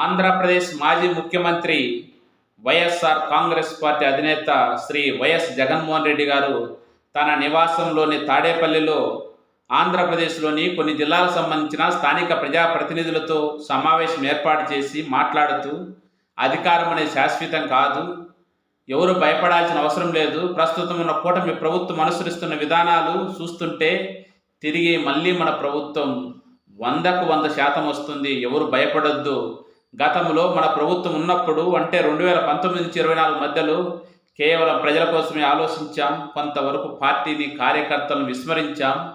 ఆంధ్రప్రదేశ్ మాజీ ముఖ్యమంత్రి వైఎస్ఆర్ కాంగ్రెస్ పార్టీ అధినేత శ్రీ వైఎస్ జగన్మోహన్ రెడ్డి గారు తన నివాసంలోని తాడేపల్లిలో ఆంధ్రప్రదేశ్లోని కొన్ని జిల్లాలకు సంబంధించిన స్థానిక ప్రజాప్రతినిధులతో సమావేశం ఏర్పాటు చేసి మాట్లాడుతూ అధికారం అనేది శాశ్వతం కాదు ఎవరు భయపడాల్సిన అవసరం లేదు ప్రస్తుతం ఉన్న కూటమి ప్రభుత్వం అనుసరిస్తున్న విధానాలు చూస్తుంటే తిరిగి మళ్ళీ మన ప్రభుత్వం వందకు వంద శాతం వస్తుంది ఎవరు భయపడొద్దు గతంలో మన ప్రభుత్వం ఉన్నప్పుడు అంటే రెండు వేల పంతొమ్మిది నుంచి ఇరవై నాలుగు మధ్యలో కేవలం ప్రజల కోసమే ఆలోచించాం కొంతవరకు పార్టీని కార్యకర్తలను విస్మరించాం.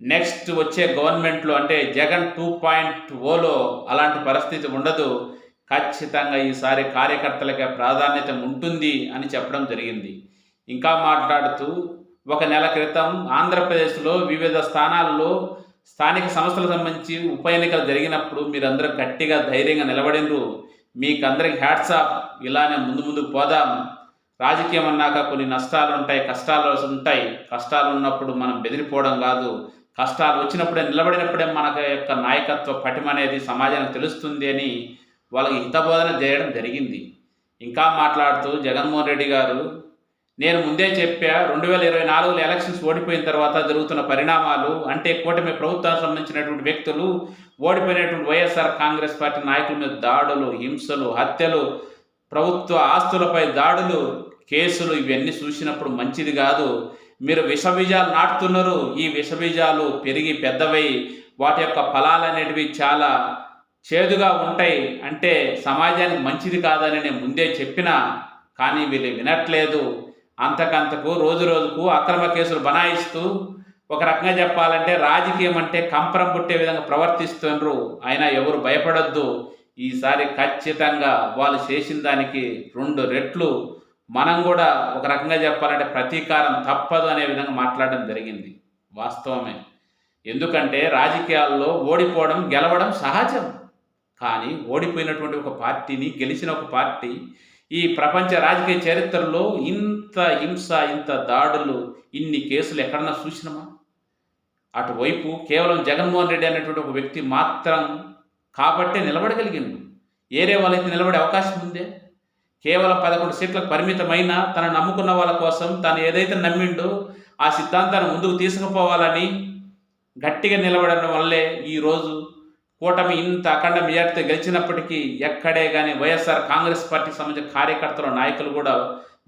నెక్స్ట్ వచ్చే గవర్నమెంట్లో అంటే జగన్ టూ పాయింట్ ఓలో అలాంటి పరిస్థితి ఉండదు. ఖచ్చితంగా ఈసారి కార్యకర్తలకే ప్రాధాన్యత ఉంటుంది అని చెప్పడం జరిగింది. ఇంకా మాట్లాడుతూ ఒక నెల క్రితం ఆంధ్రప్రదేశ్లో వివిధ స్థానాల్లో స్థానిక సంస్థలకు సంబంధించి ఉప ఎన్నికలు జరిగినప్పుడు మీరందరూ గట్టిగా ధైర్యంగా నిలబడినరు మీకు అందరికి హ్యాట్సాప్ ఇలానే ముందు ముందుకు పోదాం. రాజకీయం అన్నాక కొన్ని నష్టాలు ఉంటాయి కష్టాలు ఉంటాయి. కష్టాలు ఉన్నప్పుడు మనం బెదిరిపోవడం కాదు. కష్టాలు వచ్చినప్పుడే నిలబడినప్పుడే మన యొక్క నాయకత్వ పటిమ అనేది సమాజానికి తెలుస్తుంది అని వాళ్ళకి హితబోధన చేయడం జరిగింది. ఇంకా మాట్లాడుతూ జగన్మోహన్ రెడ్డి గారు నేను ముందే చెప్పా రెండు వేల ఇరవై నాలుగులో ఎలక్షన్స్ ఓడిపోయిన తర్వాత జరుగుతున్న పరిణామాలు అంటే కూటమి ప్రభుత్వానికి సంబంధించినటువంటి వ్యక్తులు ఓడిపోయినటువంటి వైఎస్ఆర్ కాంగ్రెస్ పార్టీ నాయకుల మీద దాడులు హింసలు హత్యలు ప్రభుత్వ ఆస్తులపై దాడులు కేసులు ఇవన్నీ చూసినప్పుడు మంచిది కాదు. మీరు విషబీజాలు నాటుతున్నారు ఈ విషబీజాలు పెరిగి పెద్దవై వాటి యొక్క ఫలాలు అనేటివి చాలా చేదుగా ఉంటాయి. అంటే సమాజానికి మంచిది కాదని నేను ముందే చెప్పినా కానీ వీళ్ళు వినట్లేదు. అంతకంతకు రోజు రోజుకు అక్రమ కేసులు బనాయిస్తూ ఒక రకంగా చెప్పాలంటే రాజకీయం అంటే కంపరం పుట్టే విధంగా ప్రవర్తిస్తున్నారు అయినా ఎవరు భయపడొద్దు. ఈసారి ఖచ్చితంగా వాళ్ళు చేసిన దానికి రెండు రెట్లు. మనం కూడా ఒక రకంగా చెప్పాలంటే ప్రతీకారం తప్పదు అనే విధంగా మాట్లాడడం జరిగింది. వాస్తవమే. ఎందుకంటే రాజకీయాల్లో ఓడిపోవడం గెలవడం సహజం. కానీ ఓడిపోయినటువంటి ఒక పార్టీని గెలిచిన ఒక పార్టీ ఈ ప్రపంచ రాజకీయ చరిత్రలో ఇంత హింస ఇంత దాడులు ఇన్ని కేసులు ఎక్కడన్నా చూసినామా? అటువైపు కేవలం జగన్మోహన్ రెడ్డి అనేటువంటి ఒక వ్యక్తి మాత్రం కాబట్టే నిలబడగలిగింది ఏరే వాళ్ళైతే నిలబడే అవకాశం ఉందే? కేవలం పదకొండు సీట్లకు పరిమితమైన తన నమ్ముకున్న వాళ్ళ కోసం తను ఏదైతే నమ్మిండో ఆ సిద్ధాంతాన్ని ముందుకు తీసుకుపోవాలని గట్టిగా నిలబడడం వల్లే ఈరోజు కూటమి ఇంత అఖండ మెజార్టీతో గెలిచినప్పటికీ ఎక్కడే కానీ వైఎస్ఆర్ కాంగ్రెస్ పార్టీకి సంబంధించిన కార్యకర్తలు నాయకులు కూడా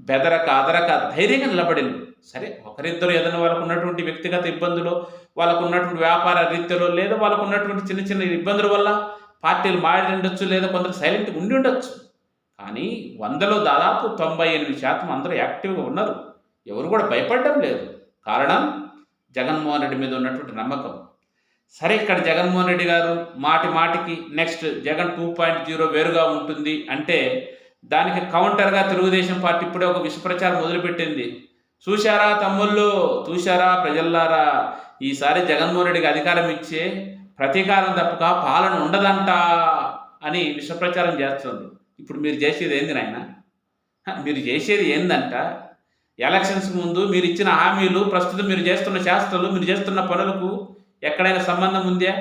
బెదరక అదరక ధైర్యంగా నిలబడింది సరే ఒకరిద్దరు ఏదైనా వాళ్ళకు ఉన్నటువంటి వ్యక్తిగత ఇబ్బందులు వాళ్ళకు ఉన్నటువంటి వ్యాపార రీత్యలో లేదా వాళ్ళకు ఉన్నటువంటి చిన్న చిన్న ఇబ్బందుల వల్ల పార్టీలు మారి ఉండొచ్చు లేదా కొందరు సైలెంట్గా ఉండి ఉండొచ్చు. కానీ వందలో దాదాపు తొంభై ఎనిమిది శాతం అందరూ యాక్టివ్గా ఉన్నారు. ఎవరు కూడా భయపడడం లేదు. కారణం జగన్మోహన్ రెడ్డి మీద ఉన్నటువంటి నమ్మకం. సరే ఇక్కడ జగన్మోహన్ రెడ్డి గారు మాటి మాటికి next Jagan two point zero వేరుగా ఉంటుంది అంటే దానికి కౌంటర్గా తెలుగుదేశం పార్టీ ఇప్పుడే ఒక విషప్రచారం మొదలుపెట్టింది. చూశారా తమ్ముళ్ళు? చూశారా ప్రజల్లారా? ఈసారి జగన్మోహన్ రెడ్డికి అధికారం ఇచ్చే ప్రతీకారం తప్పక పాలన ఉండదంట అని విషప్రచారం చేస్తుంది. ఇప్పుడు మీరు చేసేది ఏంది నాయన? మీరు చేసేది ఏందంట? ఎలక్షన్స్ ముందు మీరు ఇచ్చిన హామీలు ప్రస్తుతం మీరు చేస్తున్న శాస్త్రాలు మీరు చేస్తున్న పనులకు ఎక్కడైనా సంబంధం ఉందా?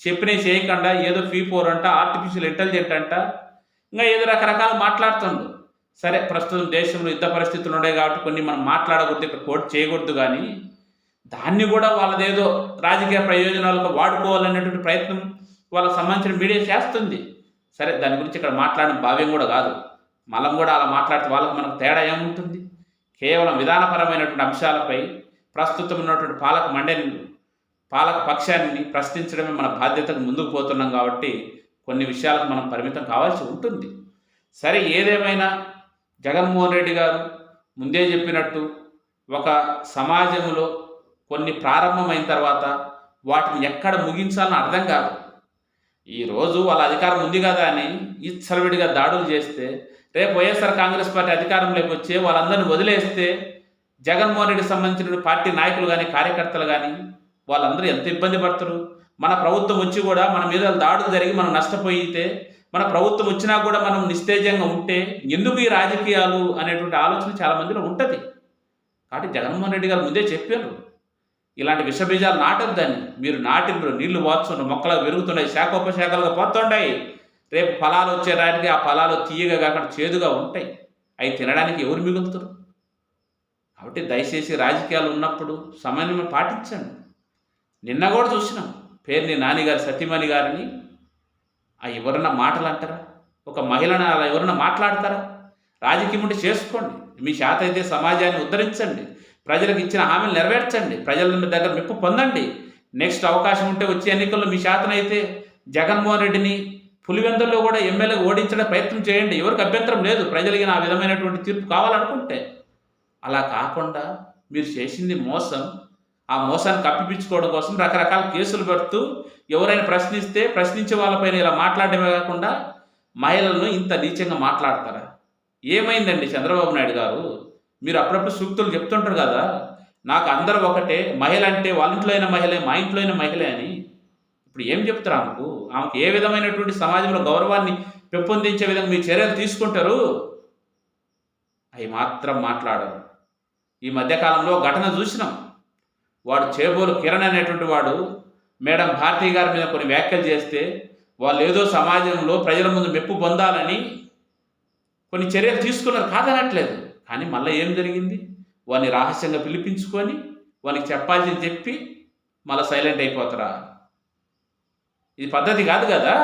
చెప్పినవి చేయకుండా ఏదో ఫీ ఫోర్ అంట ఆర్టిఫిషియల్ ఇంటెలిజెంట్ అంట ఇంకా ఏదో రకరకాలు మాట్లాడుతుండు. సరే ప్రస్తుతం దేశంలో యుద్ధ పరిస్థితులు ఉన్నాయి కాబట్టి కొన్ని మనం మాట్లాడకూడదు ఇక్కడ కోట్ చేయకూడదు కానీ దాన్ని కూడా వాళ్ళదేదో రాజకీయ ప్రయోజనాలకు వాడుకోవాలనేటువంటి ప్రయత్నం వాళ్ళకి సంబంధించిన మీడియా చేస్తుంది. సరే దాని గురించి ఇక్కడ మాట్లాడడం భావ్యం కూడా కాదు. మనం కూడా అలా మాట్లాడితే వాళ్ళకి మనకు తేడా ఏముంటుంది? కేవలం విధానపరమైనటువంటి అంశాలపై ప్రస్తుతం ఉన్నటువంటి పాలక మండలి పాలక పక్షాన్ని ప్రశ్నించడమే మన బాధ్యతకు ముందుకు పోతున్నాం కాబట్టి కొన్ని విషయాలకు మనం పరిమితం కావాల్సి ఉంటుంది. సరే ఏదేమైనా జగన్మోహన్ రెడ్డి గారు ముందే చెప్పినట్టు ఒక సమాజంలో కొన్ని ప్రారంభమైన తర్వాత వాటిని ఎక్కడ ముగించాలని అర్థం కాదు. ఈరోజు వాళ్ళ అధికారం ఉంది కదా అని ఇచ్చలవిడిగా దాడులు చేస్తే రేపు వైఎస్ఆర్ కాంగ్రెస్ పార్టీ అధికారంలోకి వచ్చి వాళ్ళందరినీ వదిలేస్తే జగన్మోహన్ రెడ్డికి సంబంధించిన పార్టీ నాయకులు కానీ కార్యకర్తలు కానీ వాళ్ళందరూ ఎంత ఇబ్బంది పడతారు? మన ప్రభుత్వం వచ్చి కూడా మన మీద దాడులు జరిగి మనం నష్టపోయితే మన ప్రభుత్వం వచ్చినా కూడా మనం నిస్తేజంగా ఉంటే ఎందుకు ఈ రాజకీయాలు అనేటువంటి ఆలోచన చాలా మందిలో ఉంటుంది. కాబట్టి జగన్మోహన్ రెడ్డి గారు ముందే చెప్పారు. ఇలాంటి విషబీజాలు నాటొద్దని. మీరు నాటిండ్రు నీళ్ళు వాచున్న మొక్కలు పెరుగుతున్నాయి శాఖోపశాఖలుగా పోతుంటాయి. రేపు ఫలాలు వచ్చేదానికి ఆ ఫలాలు తీయగా కాకుండా చేదుగా ఉంటాయి. అవి తినడానికి ఎవరు మిగులుతారు? కాబట్టి దయచేసి రాజకీయాలు ఉన్నప్పుడు సమన్వయం పాటించండి. నిన్న కూడా చూసినాం. పేరుని నానిగారు సతీమణి గారిని. ఆ ఎవరన్నా మాటలు అంటారా? ఒక మహిళను అలా ఎవరన్నా మాట్లాడతారా? రాజకీయం ఉంటే చేసుకోండి. మీ శాత అయితే సమాజాన్ని ఉద్ధరించండి. ప్రజలకు ఇచ్చిన హామీలు నెరవేర్చండి. ప్రజల దగ్గర మెప్పు పొందండి. నెక్స్ట్ అవకాశం ఉంటే వచ్చే ఎన్నికల్లో మీ శాతనైతే జగన్మోహన్ రెడ్డిని పులివెందుల్లో కూడా ఎమ్మెల్యే ఓడించడం ప్రయత్నం చేయండి. ఎవరికి అభ్యంతరం లేదు. ప్రజలకి ఆ విధమైనటువంటి తీర్పు కావాలనుకుంటే. అలా కాకుండా మీరు చేసింది మోసం. ఆ మోసాన్ని కప్పిపించుకోవడం కోసం రకరకాల కేసులు పెడుతూ ఎవరైనా ప్రశ్నిస్తే ప్రశ్నించే వాళ్ళపైన ఇలా మాట్లాడమే కాకుండా మహిళలను ఇంత నీచంగా మాట్లాడతారా? ఏమైందండి చంద్రబాబు నాయుడు గారు? మీరు అప్పుడప్పుడు సూక్తులు చెప్తుంటారు కదా నాకు అందరూ ఒకటే మహిళ అంటే వాళ్ళ ఇంట్లో అయిన మహిళే మా ఇంట్లో అయిన మహిళే అని. ఇప్పుడు ఏం చెప్తారు ఆమెకు? ఆమెకు ఏ విధమైనటువంటి సమాజంలో గౌరవాన్ని పెంపొందించే విధంగా మీ చర్యలు తీసుకుంటారు? అవి మాత్రం మాట్లాడరు. ఈ మధ్యకాలంలో ఘటన చూసినాం. వాడు చేబోలు కిరణ్ అనేటువంటి వాడు మేడం భారతి గారి మీద కొన్ని వ్యాఖ్యలు చేస్తే వాళ్ళు ఏదో సమాజంలో ప్రజల ముందు మెప్పు పొందాలని కొన్ని చర్యలు తీసుకున్నారు కాదనట్లేదు. కానీ మళ్ళీ ఏం జరిగింది? వాడిని రహస్యంగా పిలిపించుకొని వానికి చెప్పాల్సింది చెప్పి మళ్ళీ సైలెంట్ అయిపోతారా? ఇది పద్ధతి కాదు కదా.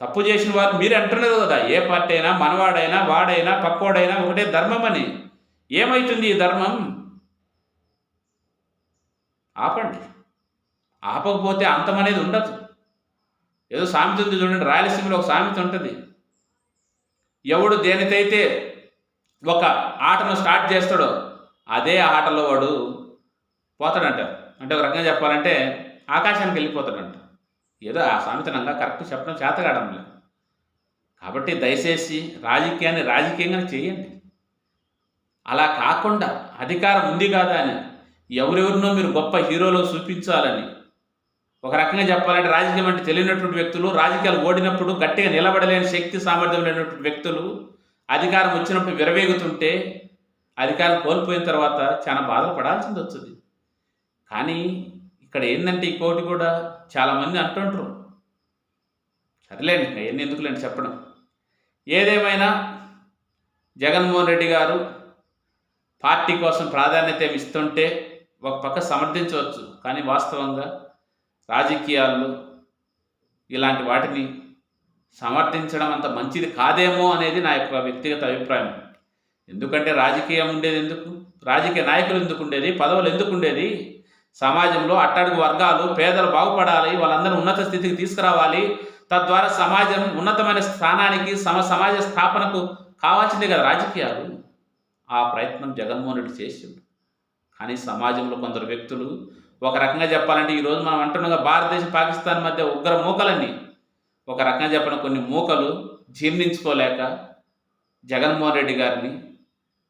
తప్పు చేసిన వారు మీరు అంటున్నారు కదా ఏ పార్టీ అయినా మనవాడైనా వాడైనా పక్కోడైనా ఒకటే ధర్మం అని ఏమవుతుంది ఈ ధర్మం? ఆపండి. ఆపకపోతే అంతం అనేది ఉండదు. ఏదో సామెత ఉంది చూడండి రాయలసీమలో ఒక సామెత ఉంటుంది. ఎవడు దేనికైతే ఒక ఆటను స్టార్ట్ చేస్తాడో అదే ఆటలో వాడు పోతాడంట. అంటే ఒక రకంగా చెప్పాలంటే ఆకాశానికి వెళ్ళిపోతాడంట. ఏదో ఆ సామెతనంగా కరెక్ట్ చెప్పడం చేతగాడం లేదు కాబట్టి దయచేసి రాజకీయాన్ని రాజకీయంగా చేయండి. అలా కాకుండా అధికారం ఉంది కాదా అని ఎవరెవరినో మీరు గొప్ప హీరోలో చూపించాలని. ఒక రకంగా చెప్పాలంటే రాజకీయం అంటే తెలియనటువంటి వ్యక్తులు రాజకీయాలు ఓడినప్పుడు గట్టిగా నిలబడలేని శక్తి సామర్థ్యం లేనటువంటి వ్యక్తులు అధికారం వచ్చినప్పుడు విరవేగుతుంటే అధికారం కోల్పోయిన తర్వాత చాలా బాధలు పడాల్సింది వస్తుంది. కానీ ఇక్కడ ఏంటంటే ఈ కోటి కూడా చాలామంది అంటుంటారు సరేలేండి అవన్నీ ఎన్ని ఎందుకులేండి చెప్పడం. ఏదేమైనా జగన్మోహన్ రెడ్డి గారు పార్టీ కోసం ప్రాధాన్యత ఇస్తుంటే ఒక పక్క సమర్థించవచ్చు. కానీ వాస్తవంగా రాజకీయాల్లో ఇలాంటి వాటిని సమర్థించడం అంత మంచిది కాదేమో అనేది నా యొక్క వ్యక్తిగత అభిప్రాయం. ఎందుకంటే రాజకీయం ఉండేది ఎందుకు? రాజకీయ నాయకులు ఎందుకు ఉండేది? పదవులు ఎందుకు ఉండేది? సమాజంలో అట్టడుగు వర్గాలు పేదలు బాగుపడాలి వాళ్ళందరూ ఉన్నత స్థితికి తీసుకురావాలి. తద్వారా సమాజం ఉన్నతమైన స్థానానికి సమ సమాజ స్థాపనకు కావాల్సిందే కదా రాజకీయాలు. ఆ ప్రయత్నం జగన్మోహన్ రెడ్డి చేసిండు. కానీ సమాజంలో కొందరు వ్యక్తులు ఒక రకంగా చెప్పాలంటే ఈరోజు మనం అంటున్నాగా భారతదేశం పాకిస్తాన్ మధ్య ఉగ్ర మూకలన్నీ. ఒక రకంగా చెప్పిన కొన్ని మూకలు జీర్ణించుకోలేక జగన్మోహన్ రెడ్డి గారిని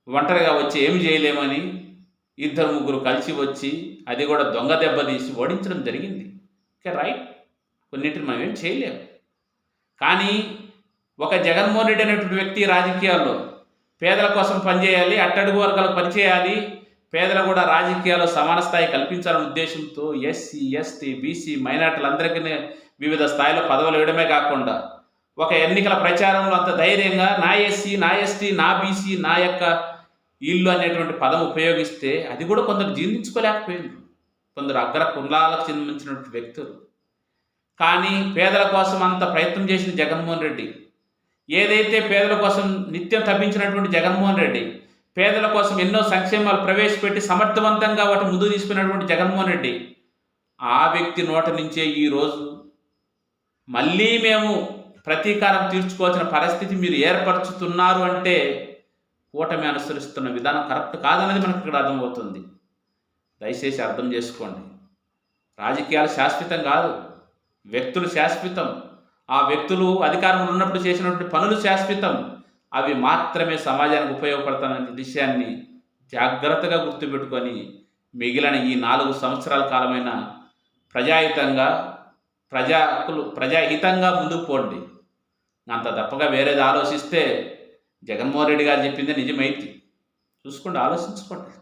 ఒంటరిగా వచ్చి ఏమి చేయలేమని ఇద్దరు ముగ్గురు కలిసి వచ్చి అది కూడా దొంగ దెబ్బ తీసి ఓడించడం జరిగింది. Okay right? కొన్నింటిని మనం ఏం చేయలేము కానీ ఒక జగన్మోహన్ రెడ్డి అనేటువంటి వ్యక్తి రాజకీయాల్లో పేదల కోసం పనిచేయాలి అట్టడుగు వర్గాలకు పనిచేయాలి పేదలు కూడా రాజకీయాల్లో సమాన స్థాయి కల్పించాలనే ఉద్దేశంతో ఎస్సీ ఎస్టీ బీసీ మైనార్టీలందరికీ వివిధ స్థాయిలో పదవులు ఇవ్వడమే కాకుండా ఒక ఎన్నికల ప్రచారంలో అంత ధైర్యంగా నా ఎస్సీ నా ఎస్టీ నా బీసీ నా యొక్క ఇల్లు అనేటువంటి పదం ఉపయోగిస్తే అది కూడా కొందరు జీర్ణించుకోలేకపోయింది. కొందరు అగ్ర కులాలకు చెందించినటువంటి వ్యక్తులు. కానీ పేదల కోసం అంత ప్రయత్నం చేసిన జగన్మోహన్ రెడ్డి ఏదైతే పేదల కోసం నిత్యం తప్పించినటువంటి జగన్మోహన్ రెడ్డి పేదల కోసం ఎన్నో సంక్షేమాలు ప్రవేశపెట్టి సమర్థవంతంగా వాటి ముందు తీసుకున్నటువంటి జగన్మోహన్ రెడ్డి ఆ వ్యక్తి నోట నుంచే ఈరోజు మళ్ళీ మేము ప్రతీకారం తీర్చుకోవాల్సిన పరిస్థితి మీరు ఏర్పరచుతున్నారు అంటే కూటమి అనుసరిస్తున్న విధానం కరెక్ట్ కాదన్నది మనకు ఇక్కడ అర్థమవుతుంది. దయచేసి అర్థం చేసుకోండి. రాజకీయాలు శాశ్వతం కాదు. వ్యక్తులు శాశ్వతం. ఆ వ్యక్తులు అధికారంలో ఉన్నప్పుడు చేసినటువంటి పనులు శాశ్వతం. అవి మాత్రమే సమాజానికి ఉపయోగపడతాననే విషయాన్ని జాగ్రత్తగా గుర్తుపెట్టుకొని మిగిలిన ఈ నాలుగు సంవత్సరాల కాలమైన ప్రజాహితంగా ప్రజాకులు ప్రజాహితంగా ముందుకు పోండి. అంత తప్పగా వేరేది ఆలోచిస్తే జగన్మోహన్ రెడ్డి గారు చెప్పింది నిజమైంది చూసుకోండి ఆలోచించుకోండి.